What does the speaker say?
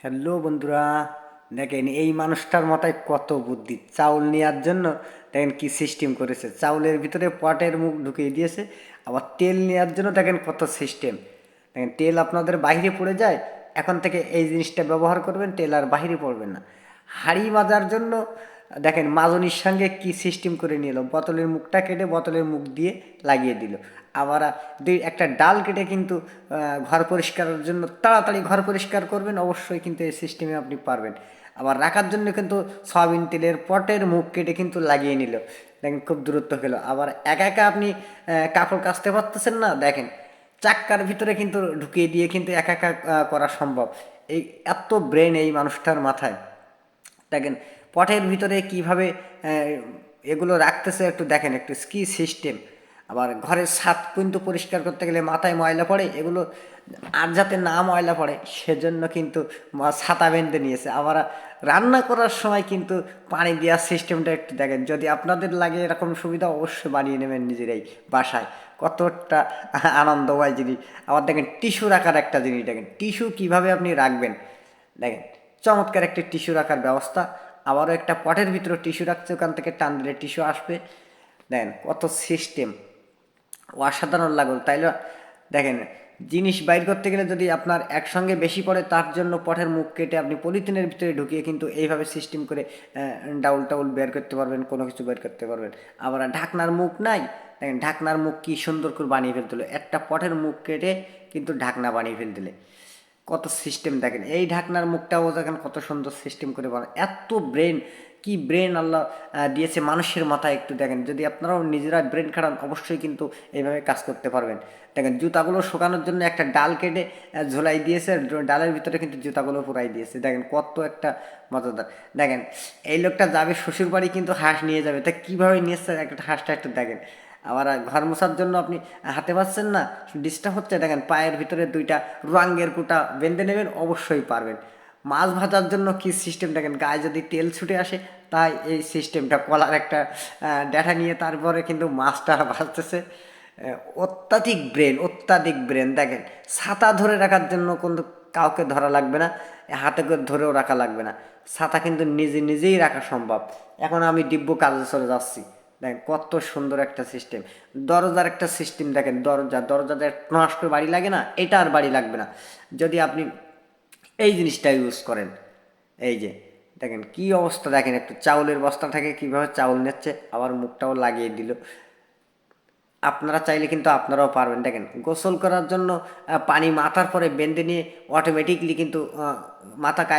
Hello বন্ধুরা, দেখেন এই মানুষটার মাথায় কত বুদ্ধি। চাউল নেওয়ার জন্য দেখেন কি সিস্টেম করেছে। চাউলের ভিতরে পটের মুখ ঢুকিয়ে দিয়েছে, আবার তেল নেওয়ার জন্য দেখেন কত সিস্টেম দেখেন তেল আপনাদের বাইরে পড়ে যায়, এখন থেকে এই জিনিসটা ব্যবহার করবেন, তেল আর বাহিরে পড়বেন না। হাড়ি মাজার জন্য দেখেন মাজনির সঙ্গে কি সিস্টেম করে নিল? বোতলের মুখটা কেটে বোতলের মুখ দিয়ে লাগিয়ে দিল। আবার দুই, একটা ডাল কেটে কিন্তু ঘর পরিষ্কারের জন্য তাড়াতাড়ি ঘর পরিষ্কার করবেন, অবশ্যই কিন্তু এই সিস্টেমে আপনি পারবেন। আবার রাখার জন্য কিন্তু সয়াবিন তেলের পটের মুখ কেটে কিন্তু লাগিয়ে নিল। দেখেন খুব দূরত্ব গেল আবার একা একা আপনি কাপড় কাচতে পারতেছেন না, দেখেন চাক্কার ভিতরে কিন্তু ঢুকিয়ে দিয়ে কিন্তু একা একা করা সম্ভব। এই এত ব্রেন এই মানুষটার মাথায়। দেখেন পটের ভিতরে কীভাবে এগুলো রাখতেছে একটু দেখেন, একটু কি সিস্টেম। আবার ঘরের ছাদ কিন্তু পরিষ্কার করতে গেলে মাথায় ময়লা পড়ে, এগুলো আর যাতে না ময়লা পড়ে, সেজন্য কিন্তু ছাতা বেঁধে নিয়েছে। আবার রান্না করার সময় কিন্তু পানি দেওয়ার সিস্টেমটা একটু দেখেন, যদি আপনাদের লাগে এরকম সুবিধা অবশ্যই বানিয়ে নেবেন নিজেরাই বাসায়। কতটা আনন্দময় জিনিস। আবার দেখেন টিস্যু রাখার একটা জিনিস দেখেন, টিস্যু কীভাবে আপনি রাখবেন? দেখেন, চমৎকার একটি টিস্যু রাখার ব্যবস্থা। আবারও একটা পটের ভিতরে টিস্যু রাখছে, ওখান থেকে টান দিলে টিস্যু আসবে। দেখেন কত সিস্টেম অসাধারণ লাগল। তাইলে দেখেন, জিনিস বাইর করতে গেলে যদি আপনার একসঙ্গে বেশি পড়ে, তার জন্য পটের মুখ কেটে আপনি পলিথিনের ভিতরে ঢুকিয়ে কিন্তু এইভাবে সিস্টেম করে ডাউল টাউল বের করতে পারবেন, কোনো কিছু বের করতে পারবেন। আবার ঢাকনার মুখ নাই। দেখেন ঢাকনার মুখ কি সুন্দর করে বানিয়ে ফেলতে একটা পটের মুখ কেটে কিন্তু ঢাকনা বানিয়ে ফেলতে কত সিস্টেম দেখেন, এই ঢাকনার মুখটাও দেখেন কত সুন্দর সিস্টেম করে বানায়। এত ব্রেন কি ব্রেন আল্লাহ দিয়েছে মানুষের মাথায় একটু দেখেন। যদি আপনারাও নিজেরা ব্রেন খাটান, অবশ্যই কিন্তু এইভাবে কাজ করতে পারবেন। দেখেন, জুতাগুলো শোকানোর জন্য একটা ডাল কেটে ঝোলাই দিয়েছে ডালের ভিতরে কিন্তু জুতাগুলো পুরাই দিয়েছে। দেখেন, কত একটা মজাদার। দেখেন, এই লোকটা যাবে শ্বশুর বাড়ি কিন্তু হাঁস নিয়ে যাবে। তা কীভাবে নিয়েছে একটা হাঁসটা একটু দেখেন। আবার ঘর মোছার জন্য আপনি হাতে পাচ্ছেন না ডিস্টার্ব হচ্ছে, দেখেন পায়ের ভিতরে দুইটা রঙের কুটা বেঁধে নেবেন, অবশ্যই পারবেন। মাছ ভাজার জন্য কি সিস্টেম দেখেন গায়ে যদি তেল ছুটে আসে, তাই এই সিস্টেমটা কলার একটা ডেটা নিয়ে তারপরে কিন্তু মাছটা ভাজতেছে। অত্যাধিক ব্রেন অত্যাধিক ব্রেন দেখেন, ছাতা ধরে রাখার জন্য কিন্তু কাউকে ধরা লাগবে না, হাতে করে ধরেও রাখা লাগবে না। ছাতা কিন্তু নিজে নিজেই রাখা সম্ভব। এখন আমি দিব্য কাজে চলে যাচ্ছি। দেখেন কত সুন্দর একটা সিস্টেম দরজার একটা সিস্টেম দেখেন, দরজা দরজা নষ্ট করে বাড়ি লাগে না, এটা আর বাড়ি লাগবে না। যদি আপনি এই জিনিসটা ইউজ করেন, এই যে, দেখেন কি অবস্থা, দেখেন একটু চাউলের বস্তা থেকে, কীভাবে চাউল নিচ্ছে, আবার মুখটাও লাগিয়ে দিল। আপনারা চাইলে কিন্তু আপনারাও পারবেন। দেখেন, গোসল করার জন্য পানি মাথার পরে বেঁধে নিয়ে অটোমেটিকলি কিন্তু মাথা কায়